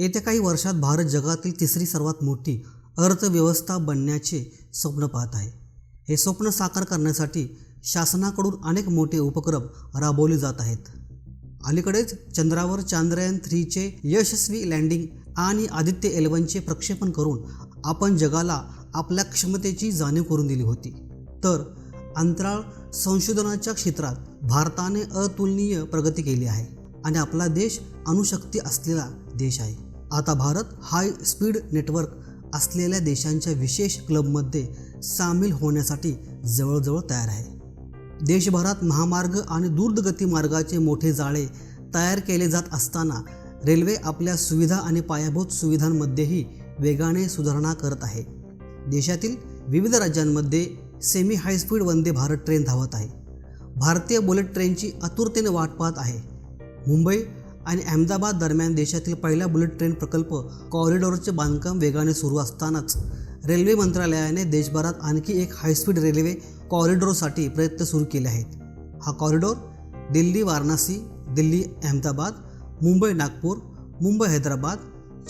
येत्या काही वर्षात भारत जगातील तिसरी सर्वात मोठी अर्थव्यवस्था बनण्याचे स्वप्न पाहत आहे. हे स्वप्न साकार करण्यासाठी शासनाकडून अनेक मोठे उपक्रम राबवले जात आहेत. अलीकडेच चंद्रावर चांद्रयान थ्रीचे यशस्वी लँडिंग आणि आदित्य एलेवनचे प्रक्षेपण करून आपण जगाला आपल्या क्षमतेची जाणीव करून दिली होती. तर अंतराळ संशोधनाच्या क्षेत्रात भारताने अतुलनीय प्रगती केली आहे आणि आपला देश अणुशक्ती असलेला देश आहे. आता भारत हाय स्पीड नेटवर्क असलेल्या देशांच्या विशेष क्लबमध्ये सामील होण्यासाठी जवळजवळ तयार आहे. देशभरात महामार्ग आणि द्रुतगती मार्गाचे मोठे जाळे तयार केले जात असताना रेल्वे आपल्या सुविधा आणि पायाभूत सुविधांमध्येही वेगाने सुधारणा करत आहे. देशातील विविध राज्यांमध्ये semi high speed Vande Bharat train धावत आहे. भारतीय बुलेट ट्रेनची आतुरतेने वाट पाहत आहे. मुंबई आणि अहमदाबाद दरम्यान देशातील पहिला बुलेट ट्रेन प्रकल्प कॉरिडॉरचे बांधकाम वेगाने सुरू असतानाच रेल्वे मंत्रालयाने देशभरात आणखी एक हायस्पीड रेल्वे कॉरिडॉरसाठी प्रयत्न सुरू केले आहेत. हा कॉरिडॉर दिल्ली वाराणसी दिल्ली अहमदाबाद मुंबई नागपूर मुंबई हैदराबाद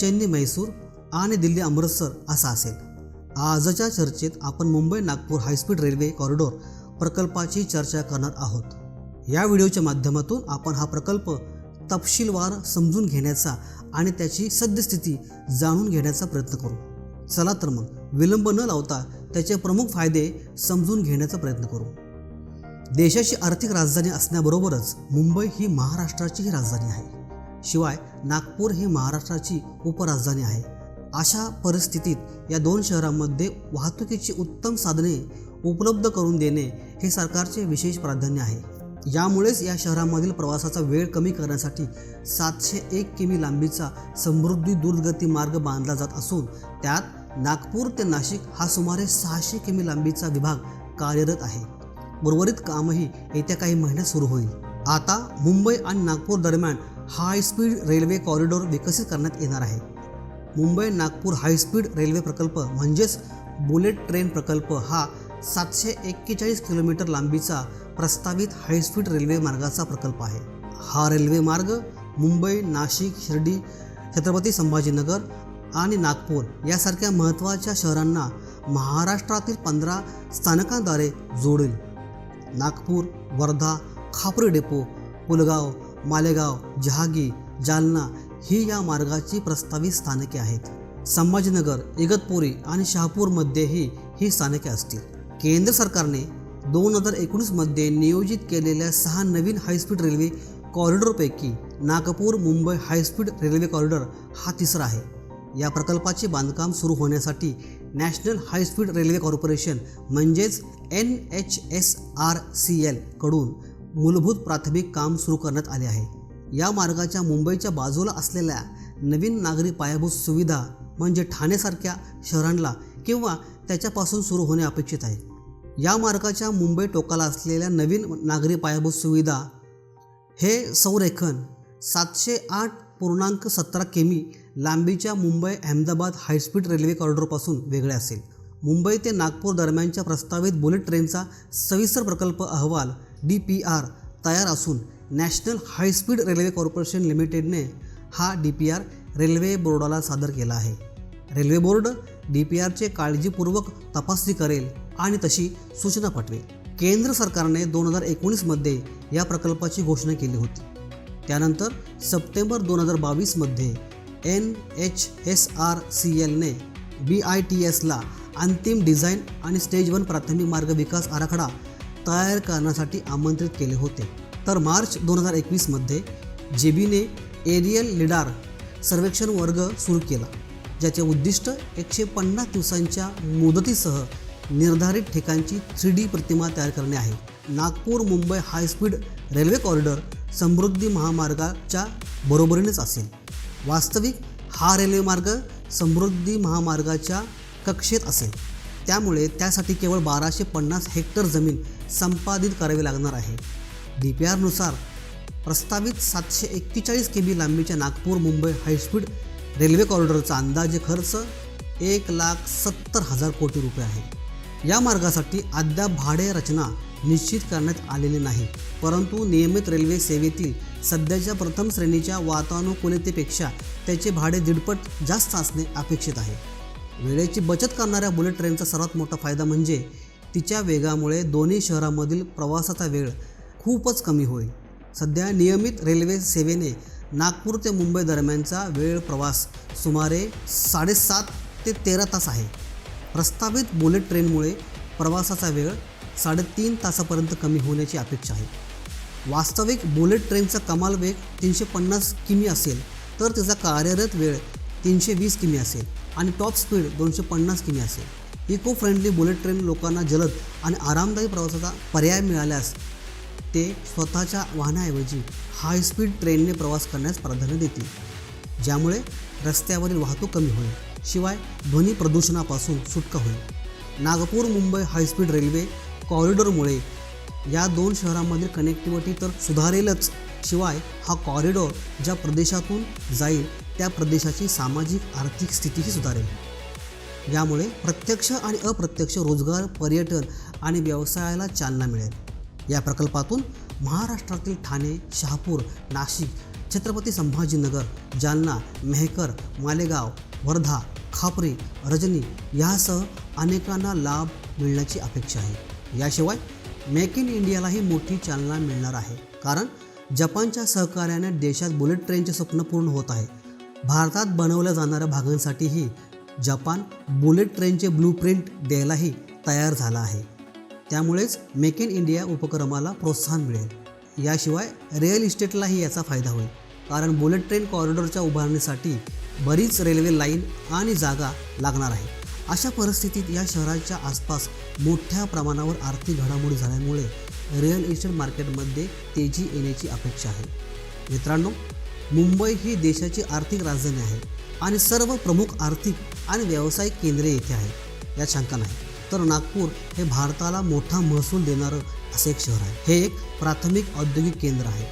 चेन्नई म्हैसूर आणि दिल्ली अमृतसर असा असेल. आजच्या चर्चेत आपण Mumbai Nagpur high speed railway corridor प्रकल्पाची चर्चा करणार आहोत. या व्हिडिओच्या माध्यमातून आपण हा प्रकल्प तपशीलवार समजून घेण्याचा आणि त्याची सद्यस्थिती जाणून घेण्याचा प्रयत्न करू. चला तर मग विलंब न लावता त्याचे प्रमुख फायदे समजून घेण्याचा प्रयत्न करू. देशाची आर्थिक राजधानी असण्याबरोबरच मुंबई ही महाराष्ट्राचीही राजधानी आहे. शिवाय नागपूर ही महाराष्ट्राची उपराजधानी आहे. अशा परिस्थितीत या दोन शहरांमध्ये वाहतुकीची उत्तम साधने उपलब्ध करून देणे हे सरकारचे विशेष प्राधान्य आहे. यामुळेच या शहरामधील प्रवासाचा वेळ कमी करण्यासाठी सातशे एक किमी लांबीचा समृद्धी द्रुतगती मार्ग बांधला जात असून त्यात नागपूर ते नाशिक हा सुमारे सहाशे किमी लांबीचा विभाग कार्यरत आहे. उर्वरित कामही येत्या काही महिन्यात सुरू होईल. आता मुंबई आणि नागपूर दरम्यान हायस्पीड रेल्वे कॉरिडॉर विकसित करण्यात येणार आहे. मुंबई नागपूर हायस्पीड रेल्वे प्रकल्प म्हणजेच बुलेट ट्रेन प्रकल्प हा सातशे एक्केचाळीस किलोमीटर लांबीचा प्रस्तावित हायस्पीड रेल्वे मार्गाचा प्रकल्प आहे. हा रेल्वे मार्ग मुंबई नाशिक शिर्डी छत्रपती संभाजीनगर आणि नागपूर यासारख्या महत्त्वाच्या शहरांना महाराष्ट्रातील पंधरा स्थानकांद्वारे जोडेल. नागपूर वर्धा खापरी डेपो पुलगाव मालेगाव जहागी जालना ही या मार्गाची प्रस्तावित स्थानके आहेत. संभाजीनगर इगतपुरी आणि शहापूरमध्येही ही स्थानके असतील. केंद्र सरकारने दोन हजार एकोणीसमध्ये नियोजित केलेल्या सहा नवीन high speed railway कॉरिडॉरपैकी Nagpur Mumbai high speed railway corridor हा तिसरा आहे. या प्रकल्पाचे बांधकाम सुरू होण्यासाठी national high speed railway corporation म्हणजेच N H S R C एलकडून मूलभूत प्राथमिक काम सुरू करण्यात आले आहे. या मार्गाच्या मुंबईच्या बाजूला असलेल्या नवीन नागरी पायाभूत सुविधा म्हणजे ठाणेसारख्या शहरांना किंवा त्याच्यापासून सुरू होणे अपेक्षित आहे. या मार्गाच्या मुंबई टोकाला असलेल्या नवीन नागरी पायाभूत सुविधा हे संरेखन सातशे आठ पूर्णांक सतरा किमी लांबीच्या Mumbai Ahmedabad high speed railway कॉरिडॉरपासून वेगळे असेल. मुंबई ते नागपूर दरम्यानच्या प्रस्तावित बुलेट ट्रेनचा सविस्तर प्रकल्प अहवाल डी पी आर तयार असून national high speed railway corporation लिमिटेडने हा डी पी आर रेल्वे बोर्डाला सादर केला आहे. रेल्वे बोर्ड डी पी आरचे काळजीपूर्वक तपासणी करेल. आणि तशी सूचना पाठवेल केंद्र सरकारने दोन हजार एकोणीसमध्ये या प्रकल्पाची घोषणा केली होती. त्यानंतर सप्टेंबर दोन हजार बावीसमध्ये N H S R C एलने B I T एसला अंतिम डिझाईन आणि स्टेज वन प्राथमिक मार्ग विकास आराखडा तयार करण्यासाठी आमंत्रित केले होते. तर मार्च दोन हजार एकवीसमध्ये जे बीने एरियल लिडार सर्वेक्षण वर्ग सुरू केला ज्याचे उद्दिष्ट एकशे पन्नास दिवसांच्या मुदतीसह निर्धारित ठिकाणची थ्री डी प्रतिमा तयार करणे आहे. Nagpur Mumbai high speed railway corridor Samruddhi महामार्गाच्या बरोबरीनेच असेल. वास्तविक हा रेल्वे मार्ग समृद्धी महामार्गाच्या कक्षेत असेल. त्यामुळे त्यासाठी केवळ बाराशे पन्नास हेक्टर जमीन संपादित करावी लागणार आहे. डी पी आरनुसार प्रस्तावित सातशे एक्केचाळीस के बी लांबीच्या Nagpur Mumbai high speed railway कॉरिडॉरचा अंदाजे खर्च एक लाख सत्तर हजार कोटी रुपये आहे. या मार्गासाठी अद्याप भाडे रचना निश्चित करण्यात आलेली नाही. परंतु नियमित रेल्वे सेवेतील सध्याच्या प्रथम श्रेणीच्या वातानुकूलतेपेक्षा त्याचे भाडे दीडपट जास्त असणे अपेक्षित आहे. वेळेची बचत करणाऱ्या बुलेट ट्रेनचा सर्वात मोठा फायदा म्हणजे तिच्या वेगामुळे दोन्ही शहरामधील प्रवासाचा वेळ खूपच कमी होईल. सध्या नियमित रेल्वे सेवेने नागपूर ते मुंबई दरम्यानचा वेळ प्रवास सुमारे साडेसात ते तेरा तास आहे. प्रस्तावित बुलेट ट्रेनमुळे प्रवासाचा वेळ साडेतीन तासापर्यंत कमी होण्याची अपेक्षा आहे. वास्तविक बुलेट ट्रेनचा कमाल वेग तीनशे पन्नास किमी असेल तर त्याचा कार्यरत वेळ तीनशे वीस किमी असेल आणि टॉप स्पीड दोनशे पन्नास किमी असेल. इको फ्रेंडली बुलेट ट्रेन लोकांना जलद आणि आरामदायी प्रवासाचा पर्याय मिळाल्यास ते स्वतःच्या वाहनाऐवजी हाय स्पीड ट्रेनने प्रवास करण्यास प्राधान्य देतील ज्यामुळे रस्त्यावरील वाहतूक कमी होईल. शिवाय ध्वनी प्रदूषणापासून सुटका होईल. Nagpur Mumbai high speed railway कॉरिडॉरमुळे या दोन शहरांमधील कनेक्टिव्हिटी तर सुधारेलच. शिवाय हा कॉरिडॉर ज्या प्रदेशातून जाईल त्या प्रदेशाची सामाजिक आर्थिक स्थितीही सुधारेल. यामुळे प्रत्यक्ष आणि अप्रत्यक्ष रोजगार पर्यटन आणि व्यवसायाला चालना मिळेल. या प्रकल्पातून महाराष्ट्रातील ठाणे शहापूर नाशिक छत्रपती संभाजीनगर जालना मेहकर मालेगाव वर्धा खापरे रजनी यासह अनेकांना लाभ मिळण्याची अपेक्षा आहे. याशिवाय मेक इन इंडियालाही मोठी चालना मिळणार आहे. कारण जपानच्या सहकार्याने देशात बुलेट ट्रेनचे स्वप्न पूर्ण होत आहे. भारतात बनवल्या जाणाऱ्या भागांसाठीही जपान बुलेट ट्रेनचे ब्लूप्रिंट द्यायलाही तयार झाला आहे. त्यामुळेच मेक इन इंडिया उपक्रमाला प्रोत्साहन मिळेल. याशिवाय रिअल इस्टेटलाही याचा फायदा होईल. कारण बुलेट ट्रेन कॉरिडॉरच्या उभारणीसाठी बरीच रेल्वे लाईन आणि जागा लागणार आहे. अशा परिस्थितीत या शहराच्या आसपास मोठ्या प्रमाणावर आर्थिक घडामोडी झाल्यामुळे रिअल इस्टेट मार्केटमध्ये तेजी येण्याची अपेक्षा आहे. मित्रांनो मुंबई ही देशाची आर्थिक राजधानी आहे आणि सर्व प्रमुख आर्थिक आणि व्यावसायिक केंद्रे येथे आहेत. यात शंका नाही. तर नागपूर हे भारताला मोठा महसूल देणारं असे एक शहर आहे. हे एक प्राथमिक औद्योगिक केंद्र आहे.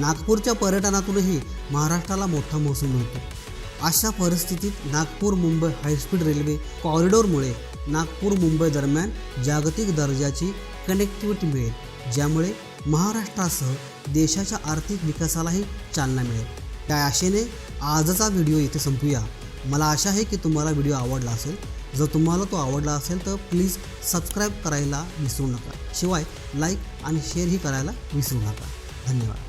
नागपूरच्या पर्यटनातूनही महाराष्ट्राला मोठा महसूल मिळतो. अशा परिस्थितीत Nagpur Mumbai high speed railway कॉरिडॉरमुळे Nagpur Mumbai दरम्यान जागतिक दर्जाची कनेक्टिव्हिटी मिळेल ज्यामुळे महाराष्ट्रासह देशाच्या आर्थिक विकासालाही चालना मिळेल. त्या आशेने आजचा व्हिडिओ इथे संपूया. मला आशा आहे की तुम्हाला व्हिडिओ आवडला असेल. जर तुम्हाला तो आवडला असेल तर प्लीज सबस्क्राईब करायला विसरू नका. शिवाय लाईक आणि शेअरही करायला विसरू नका. धन्यवाद.